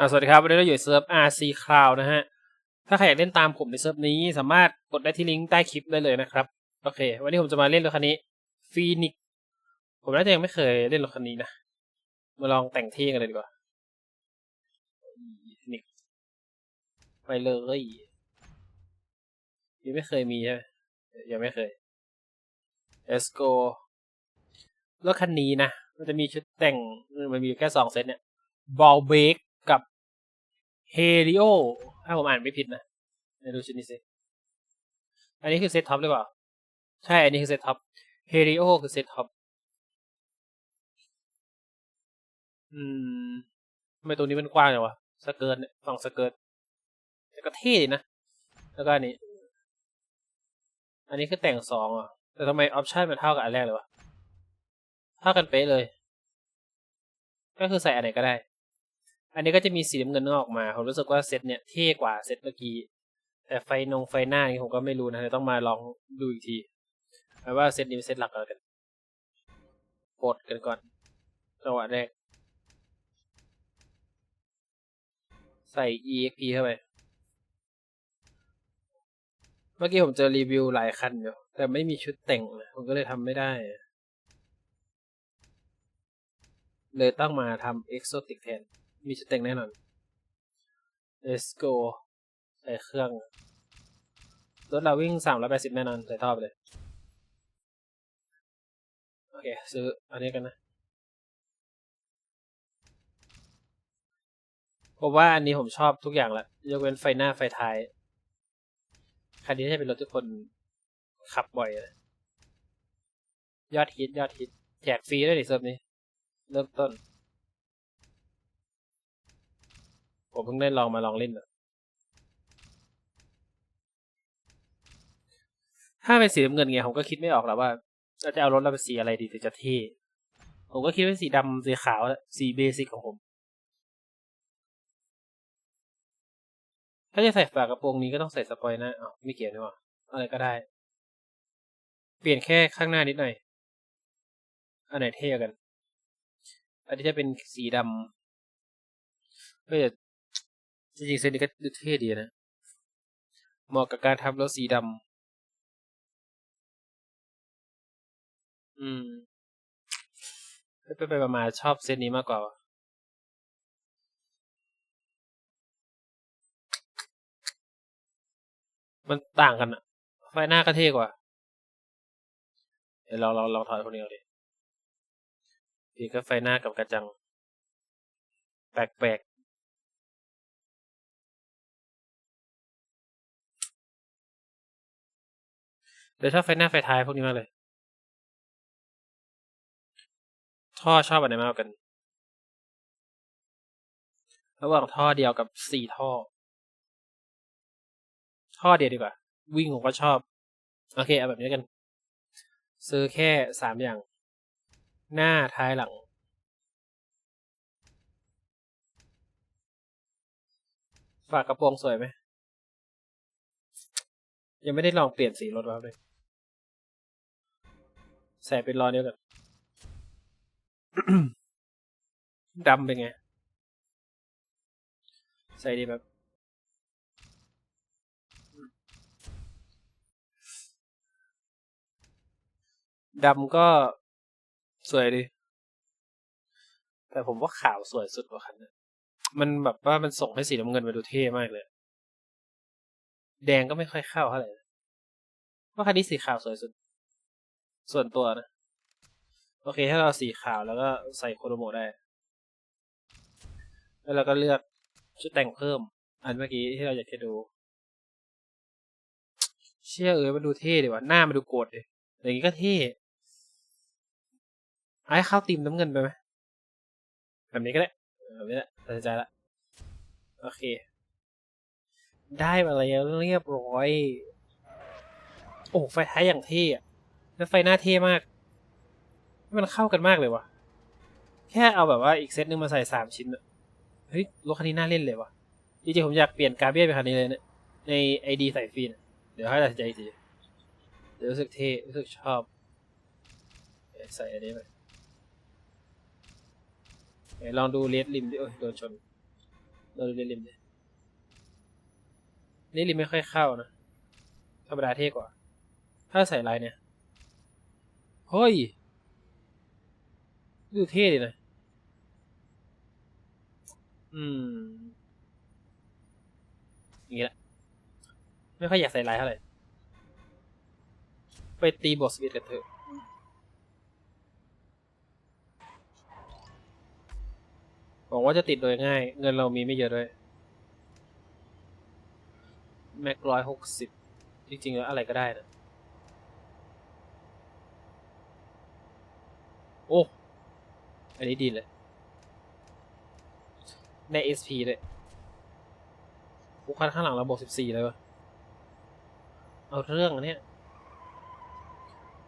อ่าสวัสดีครับวันนี้เราอยู่เซิร์ฟ RC Cloud นะฮะ ถ้าใครอยากเล่นตามผมในเซิร์ฟนี้สามารถกดได้ที่ลิงก์ใต้คลิปได้เลยนะครับ โอเค วันนี้ผมจะมาเล่นรถคันนี้ฟีนิกผมน่าจะยังไม่เคยเล่นรถคันนี้นะ มาลองแต่งเท่กันเลยดีกว่าฟีนิกไปเลยยังไม่เคยมีใช่ไหมยังไม่เคย let's go รถคันนี้นะ มันจะมีชุดแต่งมันมีแค่สองเซตเนี่ยบอลเบกกับ เฮลิโอถ้าผมอ่านไม่ผิดนะไปดูชุดนี้สิ อันนี้คือเซตท็อปหรือเปล่า ใช่ อันนี้คือเซตท็อปเฮลิโอคือเซตท็อปอืมทำไมตัวนี้มันกว้างจังวะสเกิร์ตเนี่ยฝั่งสเกิร์ตแต่ก็เท่ดีนะ แล้วก็อันนี้ อันนี้คือแต่งสองอะ แต่ทำไมออปชั่นมันเท่ากับอันแรกเลยวะ เท่ากันเป๊ะเลย ก็คือใส่อันไหนก็ได้ อันนี้ก็จะมีสีน้ำเงินออกมาผมรู้สึกว่าเซตเนี่ยเท่กว่าเซตเมื่อกี้ แต่ไฟนงไฟหน้านี่ผมก็ไม่รู้นะต้องมาลองดูอีกทีแปลว่าเซตนี้เป็นเซตหลักแล้วกันกดกันก่อนจังหวะแรก ใส่ EXP เข้าไป เมื่อกี้ผมเจอรีวิวหลายคันอยู่ แต่ไม่มีชุดแต่งนะผมก็เลยทำไม่ได้ เลยต้องมาทำ Exotic แทน มีชุดแต่งแน่นอน Let's go ใส่เครื่องรถเราวิ่ง 380 แน่นอนใส่ท่อไปเลย โอเค ซื้อ อันนี้กันนะผมว่าอันนี้ผมชอบทุกอย่างละยกเว้นไฟหน้าไฟท้าย คันนี้จะเป็นรถที่คนขับบ่อยเลยยอดฮิตยอดฮิตแจกฟรีด้วยดิเซิร์ฟนี้ เริ่มต้น ผมเพิ่งได้ลองมาลองเล่นอะถ้าเป็นสีน้ำเงินไงผมก็คิดไม่ออกแล้วว่าเราจะเอารถเราเป็นสีอะไรดีถึงจะเท่ผมก็คิดว่าสีดำสีขาวสีเบสิกของผม ถ้าจะใส่ฝากระโปรงนี้ก็ต้องใส่สปอยนะอ๋อไม่เกี่ยวนี่หว่าอะไรก็ได้ เปลี่ยนแค่ข้างหน้านิดหน่อย อันไหนเท่กัน อันนี้จะเป็นสีดำเฮ้ย จริงๆเซนนี้ก็ดูเท่ดีนะ เหมาะกับการทำรถสีดำอืมไปไปมาชอบเซตนี้มากกว่ามันต่างกันอะไฟหน้าก็เท่กว่า เดี๋ยวเราเราเราถอยคนนี้เอาดิดีก็ไฟหน้ากับกระจัง แปลก เดี๋ยวชอบไฟหน้าไฟท้ายพวกนี้มากเลย ท่อชอบอันไหนมากกัน ระหว่างท่อเดียวกับสี่ท่อ ท่อเดียวดีกว่า วิ่งผมก็ชอบ โอเค เอาแบบนี้กัน ซื้อแค่สามอย่าง หน้าท้ายหลังฝากกระโปรงสวยไหม ยังไม่ได้ลองเปลี่ยนสีรถแล้วเลย ใส่เป็นล้อเดียวกันดำเป็นไง ใส่ดีแบบดำก็สวยดี แต่ผมว่าขาวสวยสุดกว่าคันนะมันแบบว่ามันส่งให้สีน้ำเงินมาดูเท่มากเลย แดงก็ไม่ค่อยเข้าเท่าไหร่ว่าคันนี้สีขาวสวยสุด ส่วนตัวนะ โอเค ถ้าเราสีขาวแล้วก็ใส่โคโรโมได้ แล้วเราก็เลือกชุดแต่งเพิ่ม อันเมื่อกี้ที่เราอยากจะดู เชื่อเออมันดูเท่ดีว่ะหน้ามันดูโกรธดิอย่างนี้ก็เท่ไอ้เข้าตีมน้ำเงินไปไหมแบบนี้ก็ได้แบบนี้แหละตัดใจละโอเค ได้มาแล้วเรียบร้อย โอ้ไฟท้ายอย่างเท่อะ แล้วไฟหน้าเท่มาก มันเข้ากันมากเลยวะแค่เอาแบบว่าอีกเซตหนึ่งมาใส่สามชิ้นเฮ้ยรถคันนี้น่าเล่นเลยวะจริงๆผมอยากเปลี่ยนการเบียไปคันนี้เลยเนะี่ยในไอดีใส่ฟีนเดี๋ยวให้ตัดสินใจอีกทีเดี๋ยวรู้สึกเท่รู้สึกชอบ ใส่อันนี้ไปลองดูเลดริมดิโอ้ยโดนชนเราดูเล่นริมดินี่ริมไม่ค่อยเข้านะธรรมดาเท่กว่า ถ้าใส่ลายเนี่ย เฮ้ย ดูเท่ดีนะ อืมอย่างนี้แหละ ไม่ค่อยอยากใส่ลายเท่าไหร่ ไปตีบอสเวียกันเถอะหวังว่าจะติดโดยง่าย เงินเรามีไม่เยอะด้วย แม็กร้อยหกสิบ จริงๆ แล้วอะไรก็ได้นะ โอ้ อันนี้ดีเลย ใน SP เลยบุคคันข้างหลังเราบอกสิบสี่เลยวะเอาเรื่องอันเนี้ย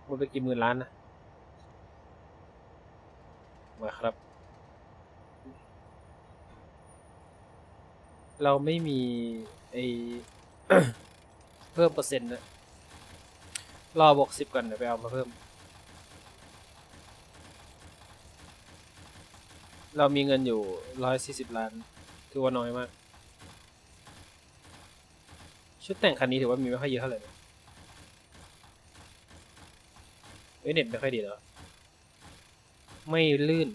มันไปกี่หมื่นล้านนะ มาครับ เราไม่มีไอเพิ่มเปอร์เซ็นต์นะ รอบวกสิบก่อนเดี๋ยวไปเอามาเพิ่ม เรามีเงินอยู่ร้อยสี่สิบล้าน ถือว่าน้อยมาก ชุดแต่งคันนี้ถือว่ามีไม่ค่อยเยอะเท่าไหร่นะเอ้ยเน็ตไม่ค่อยดีแล้ว ไม่ลื่น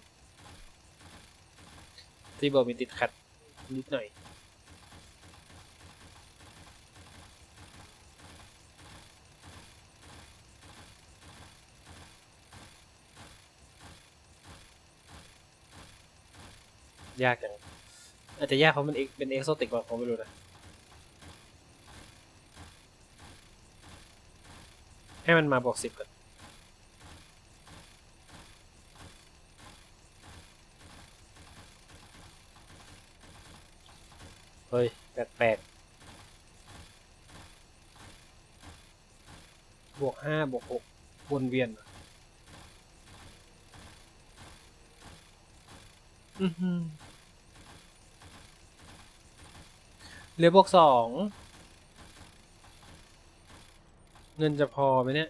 ที่บอกมีติดขัดนิดหน่อย ยากจังอาจจะยากเพราะมันเอกเป็นเอกโซติกกว่าผมไม่รู้นะให้มันมาบอกสิบก่อนเฮ้ยแปลกๆบวกห้าบวกหกวนเวียน เหรออือหือเหลือบวกสอง เงินจะพอไหมเนี่ย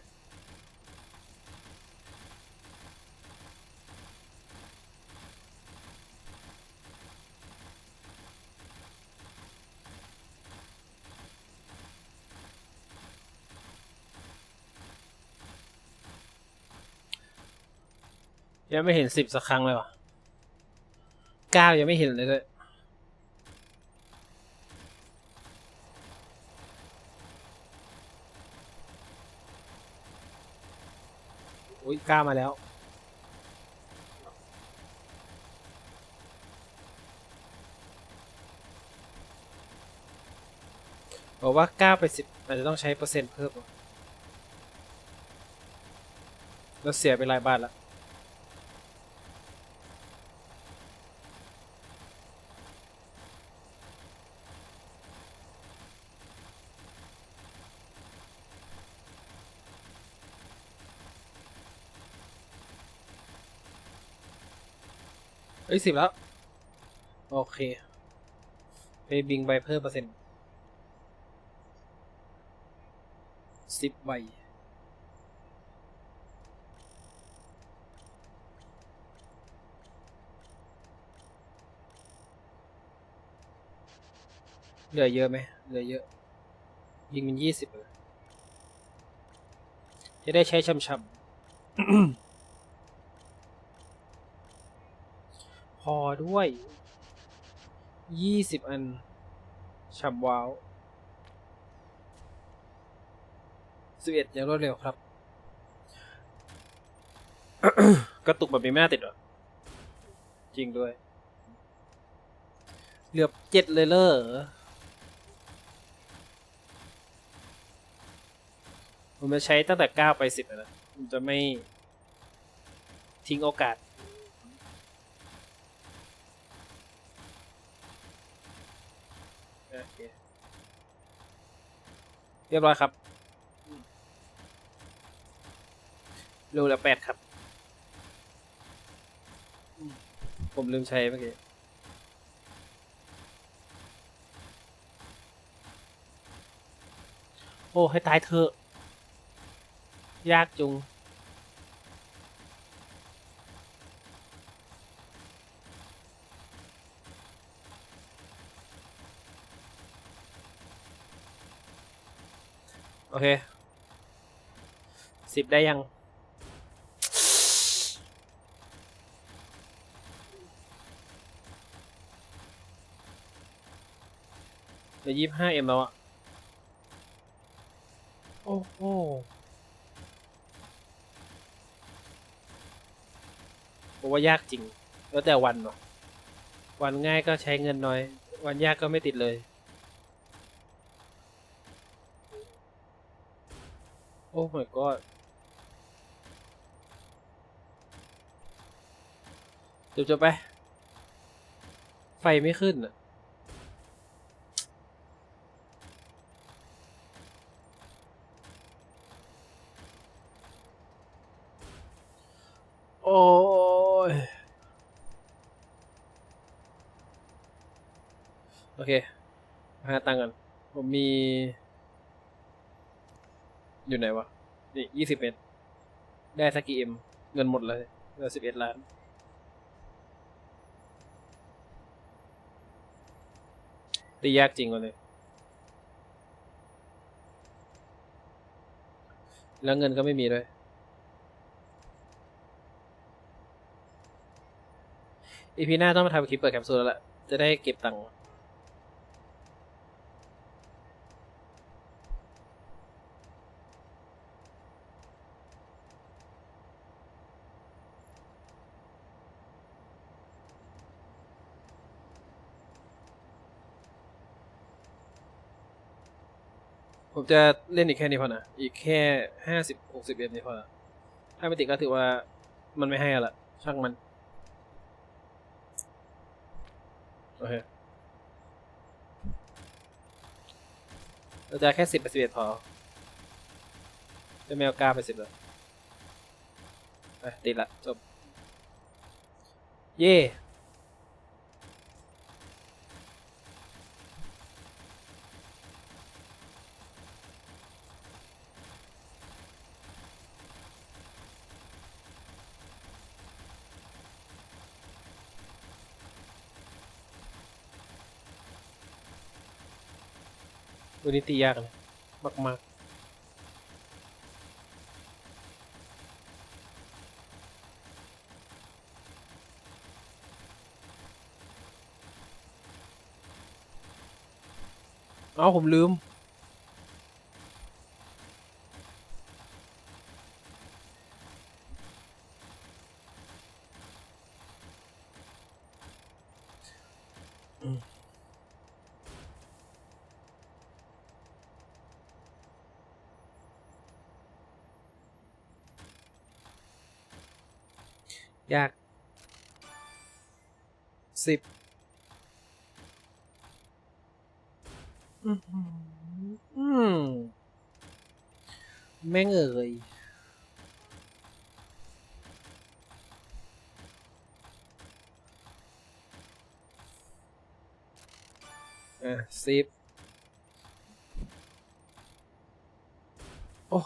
ยังไม่เห็นสิบสักครั้งเลยวะ เก้ายังไม่เห็นเลยเลยอุ้ยก้ามาแล้ว บอกว่าก้าไปสิบอาจจะต้องใช้เปอร์เซ็นต์เพิ่มวะเราเสียไปหลายบาทแล้ว อ้ยสิบแล้ว โอเค ไปบิงใบเพิ่มเปอร์เซ็นต์สิบใบเหลือเยอะไหมเหลือเยอะ ยิงเป็นยี่สิบเลยจะได้ใช้ช่ำๆ พอด้วย ยี่สิบอันฉ่ำว้าวสิบเอ็ดอย่างรวดเร็วครับ กระตุกแบบนี้ไม่น่าติดหรอ จริงด้วย เหลือเจ็ดเลยเลอผมจะใช้ตั้งแต่เก้าไปสิบนะผมจะไม่ทิ้งโอกาส โอเค เรียบร้อยครับรูละแปดครับ ผมลืมใช้เมื่อกี้โอ้ ให้ตายเถอะ ยากจุง อเคสิบได้ยังเหลือยี่ห้าเอ็มแล้วอะโอ้โหผมว่ายากจริง แล้วแต่วันเนาะวันง่ายก็ใช้เงินน้อย วันยากก็ไม่ติดเลย โอ้ my god จบจบไป ไฟไม่ขึ้นอะโอ้ยโอเคหาตังค์กัน ผมมี อยู่ไหนวะ นี่ยี่สิบเอ็ดได้สักกี่เอ็มเงินหมดเลยเหลือสิบเอ็ดล้าน ตียากจริงเลย แล้วเงินก็ไม่มีด้วยอีพีหน้าต้องมาทำคลิปเปิดแคปซูลแล้วละจะได้เก็บตังค์ ผมจะเล่นอีกแค่นี้พอนะ อีกแค่ห้าสิบหกสิบเอ็มนี้พอละถ้าไม่ติดก็ถือว่ามันไม่ให้อะละช่างมัน โอเคเราจะแค่สิบไปสิบเอ็ดพอจะไม่เอาเก้าไปสิบแล้วไปติดละจบ เย่ ตัวนี้ตียากเลยมากมากเอาผมลืม สิบอืมอืมแม่งเอ่ยอะสิบโอ้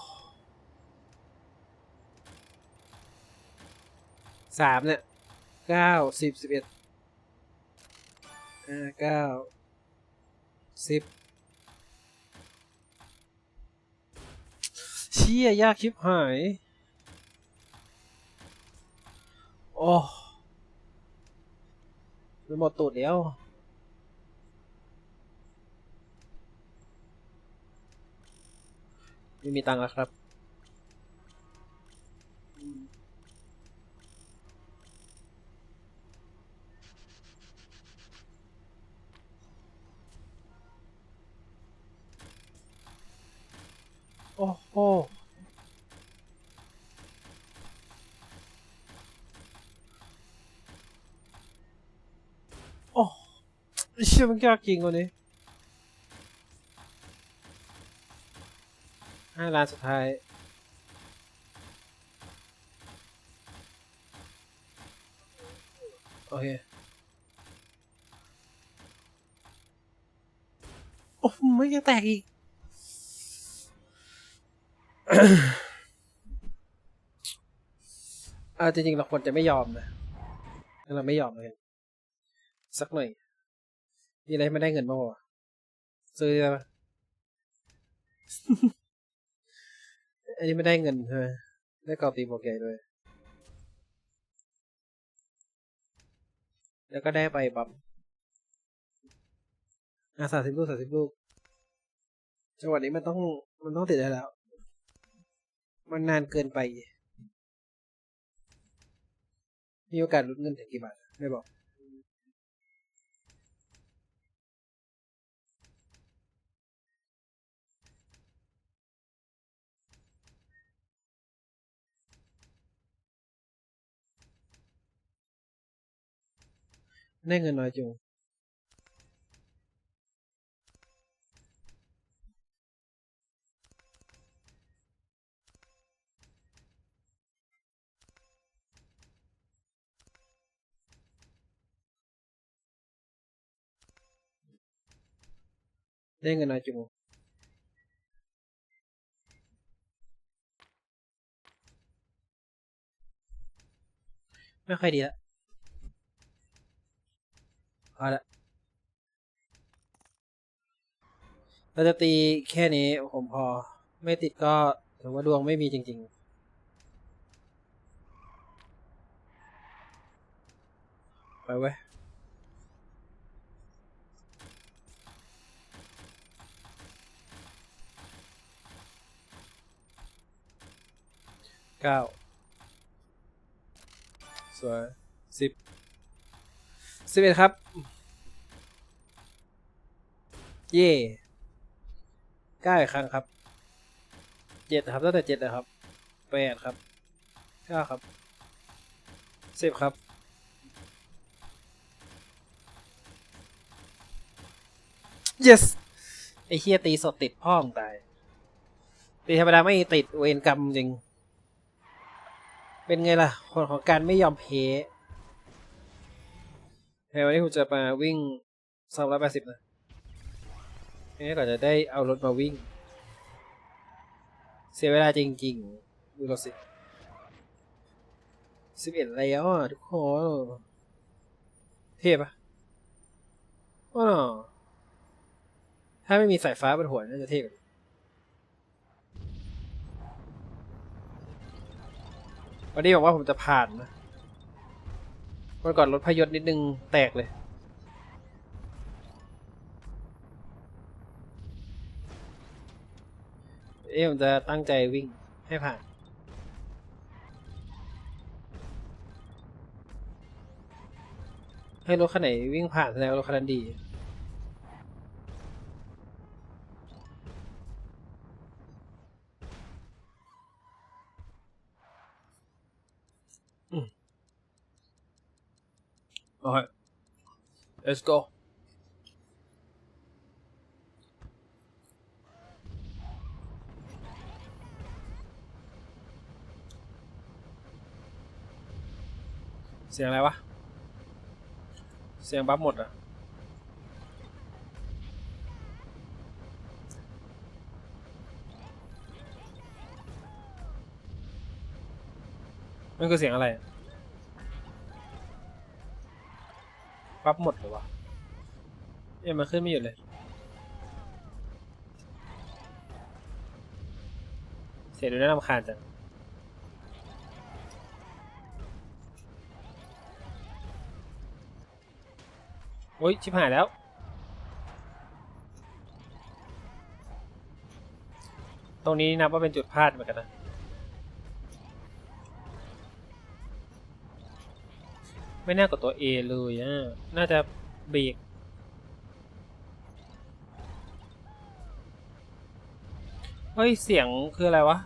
สามเนี่ยเก้าสิบสิบเอ็ด อ่าเก้าสิบเชี่ยยากชิบหาย โอ้มันหมดตูดแล้วไม่มีตังค์แล้วครับ โอ้โหเชื่อมันยากจริงกว่านี้ห้าล้านสุดท้ายโอเคโอ้ไม่ยังแตกอีก อ่าจริงๆเราควรจะไม่ยอมนะเราไม่ยอมเลยสักหน่อยมีอะไรไม่ได้เงินบ้างวะซื้อได้ปะอันนี้ไม่ได้เงินใช่ไหมได้กรอบตีบอกใหญ่ด้วย แล้วก็ได้ไปบัมอะสามสิบลูกสามสิบลูกจังหวะนี้มันต้องมันต้องติดได้แล้ว มันนานเกินไป มีโอกาสลดเงินถึงกี่บาท ไม่บอก ได้เงินน้อยจุง ได้เงินน้อยจุงไม่ค่อยดีละพอละเราจะตีแค่นี้ผมพอ ไม่ติดก็ถือว่าดวงไม่มีจริง ๆไปเว้ย เก้าสวยสิบสิบเอ็ดครับ เย่เก้าอีกครั้งครับเจ็ดครับตั้งแต่เจ็ดนะครับแปดครับเก้าครับสิบครับ yes ไอเฮียตีสดติดพ่อมงตาย ตีธรรมดาไม่ติดเวรกรรมจริง เป็นไงล่ะคนของการไม่ยอมเพเฮ้ยวันนี้ผมจะมาวิ่งสองร้อยแปดสิบนะนี่ก่อนจะได้เอารถมาวิ่ง เสียเวลาจริงๆ ดูรถสิสิบเอ็ดแล้วอะทุกคนเท่ปะว้าวถ้าไม่มีสายฟ้าบนหัวน่าจะเท่กว่า วันนี้บอกว่าผมจะผ่านนะวันก่อนรถพยศนิดนึงแตกเลย เอ๊ะผมจะตั้งใจวิ่งให้ผ่านให้รถคันไหนวิ่งผ่านแสดงว่ารถคันนั้นดี Alright. Let's go. เสียงอะไรวะ เสียงบัฟหมดอะ มันคือเสียงอะไรอะ ปั๊บหมดเลยวะเอ้ยมันขึ้นไม่หยุดเลย เสียดูน่ารำคาญจังโอ้ยชิบหายแล้ว ตรงนี้นับว่าเป็นจุดพลาดเหมือนกันนะ ไม่น่ากดตัว A เลยอะน่าจะเบรกเฮ้ย เสียงคืออะไรวะ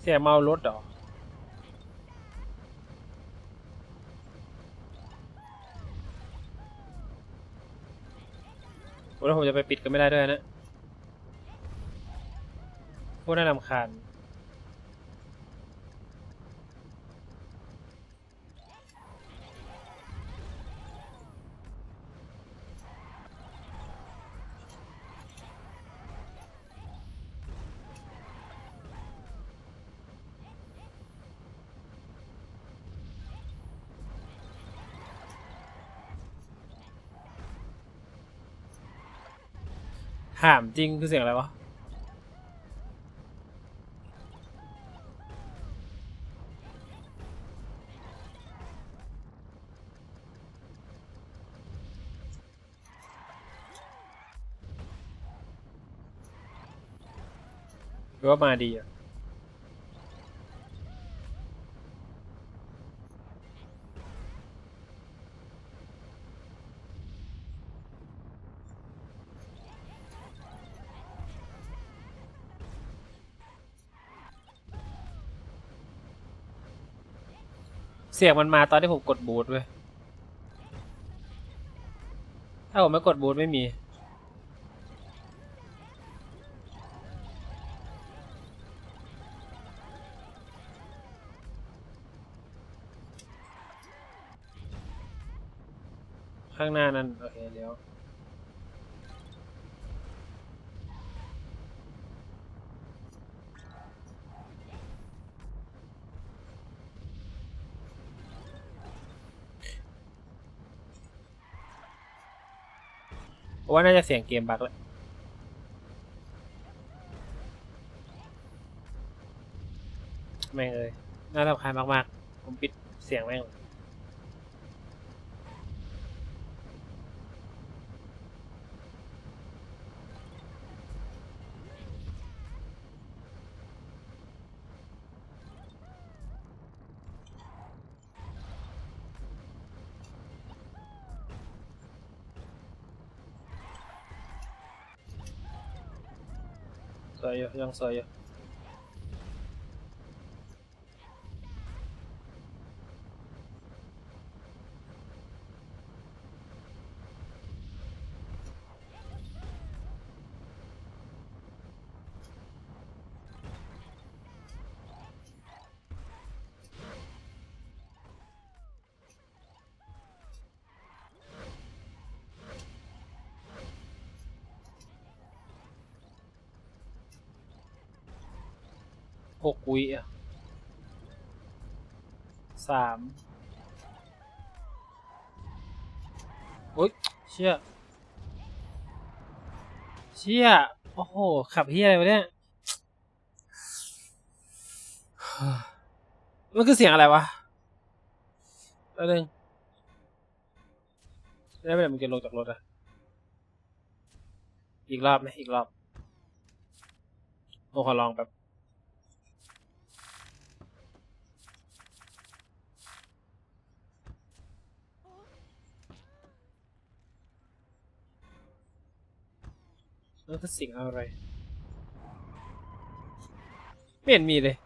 เสียงเมารถเหรอแล้วผมจะไปปิดก็ไม่ได้ด้วยนะพวกน่ารำคาญ ถามจริงคือเสียงอะไรวะหรือว่ามาดีอะ สียงมันมาตอนที่ผมกดบูทเว้ย ถ้าผมไม่กดบูทไม่มี ข้างหน้านั้นโอเคเดี๋ยว เพราะ ว่าน่าจะเสียงเกมบักแหละไม่เอ้ยน่ารำคาญมากๆ ผมปิดเสียงแม่งเลย สวย วิอะสามโอ๊ยเชี่ยเชี่ยโอ้โห ขับเฮียอะไรวะเนี่ย มันคือเสียงอะไรวะแล้วนึงแล้วเมื่อไหร่มันจะลงจากรถอะอีกรอบไหมอีกรอบโอ้ขอลองแบบ แล้วก็สิ่งอะไร ไม่เห็นมีเลย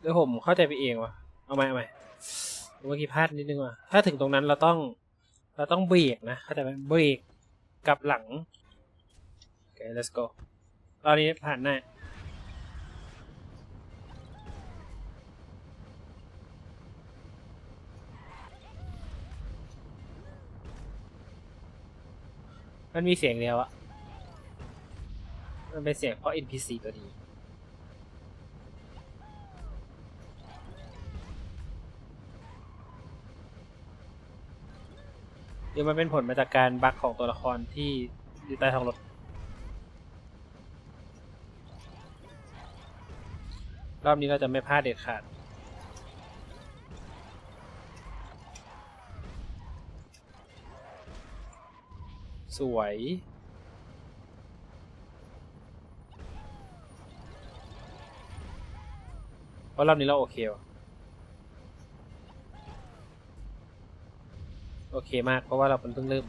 เดี๋ยวผมเข้าใจไปเองว่ะ เอาไหมเอาไหมเมื่อกี้พลาดนิดนึงว่ะ ถ้าถึงตรงนั้นเราต้อง เราต้องเบรกนะเข้าใจไหมเบรกกลับหลัง โอเค let's go ตอนนี้ผ่านหน้ มันมีเสียงเดียวอะมันเป็นเสียงเพราะ NPC ตัวนี้เดี๋ยวมันเป็นผลมาจากการบั๊กของตัวละครที่อยู่ใต้ท้องรถ รอบนี้เราจะไม่พลาดเด็ดขาด สวย เพราะรอบนี้เราโอเควะโอเคมากเพราะว่าเราเป็นเพิ่งเริ่ม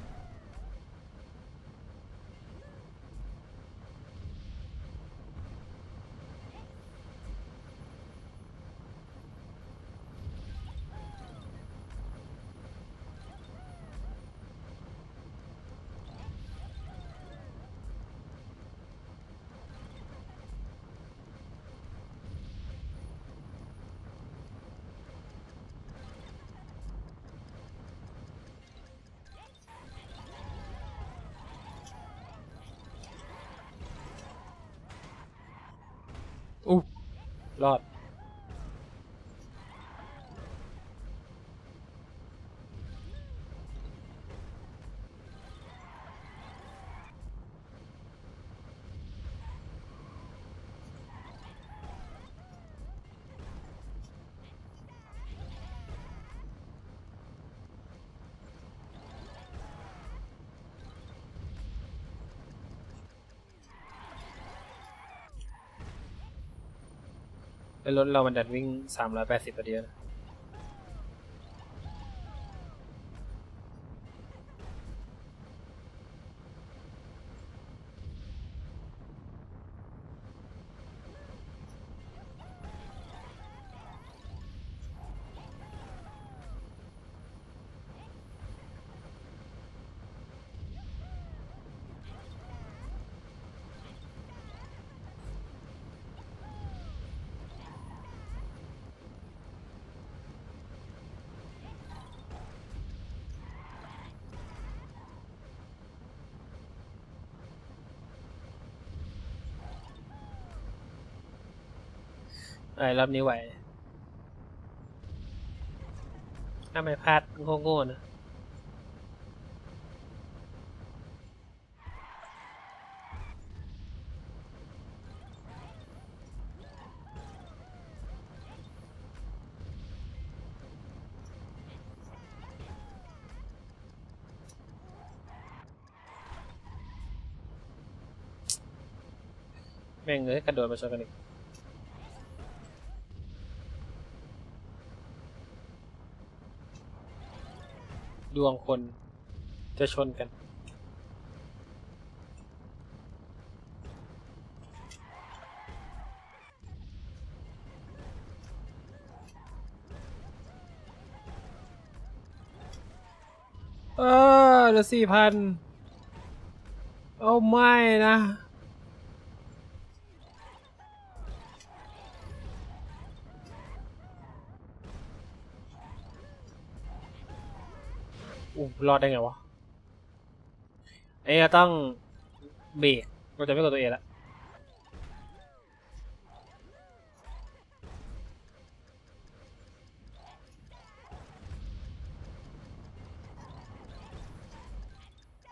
อู้ รอด แล้วรถเรามันดันวิ่งสามร้อยแปดสิบต่อเดียวนะ รอบนี้ไหว ถ้าไม่พลาดโง่ๆนะแม่งเลยกระโดดมาชนกันอีก ดวงคนจะชนกัน เออเหลือสี่พันเอาไม่นะ อู้รอดได้ไงวะเอะต้องเบรกเราจะไม่กดตัวเอละ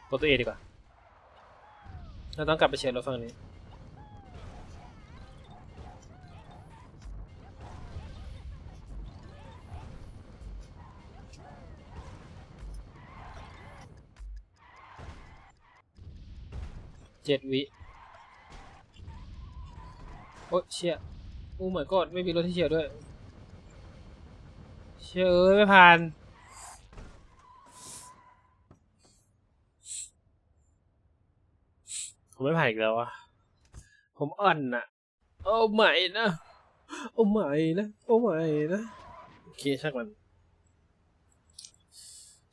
กดตัวเอดีกว่าเราต้องกลับไปเชียร์รถฝั่งนี้ เจ็ดวิ โอ้เชี่ยโอ้เหมือนกดไม่มีรถที่เฉียวด้วย เชี่ยเอ้ยไม่ผ่านผมไม่ผ่านอีกแล้วอะผมอ่อนน่ะโอ้ไม่นะ โอ้ไม่นะ โอ้ไม่นะ โอเคช่างมัน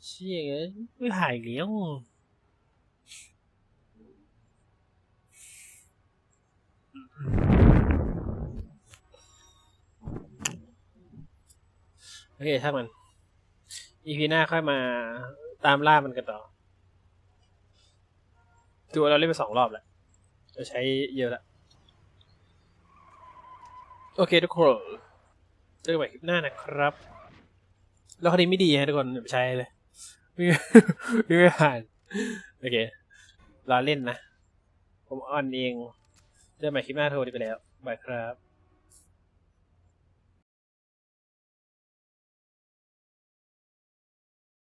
เชี่ยเอ้ยไม่ผ่านอีกแล้ว โอเคช่ามัน อีพีหน้าค่อยมาตามล่ามันกันต่อตัวเราเล่นไปสองรอบแล้วจะใช้เยอะแล้ว โอเคทุกคนเจอกันใหม่คลิปหน้านะครับ แล้วคดีไม่ดีฮะทุกคนอย่าใช้เลยไม่ไม่ผ่าน โอเครอเล่นนะ ผมออนเอง เจอกันใหม่คลิปหน้าโทรดีไปแล้วบายครับ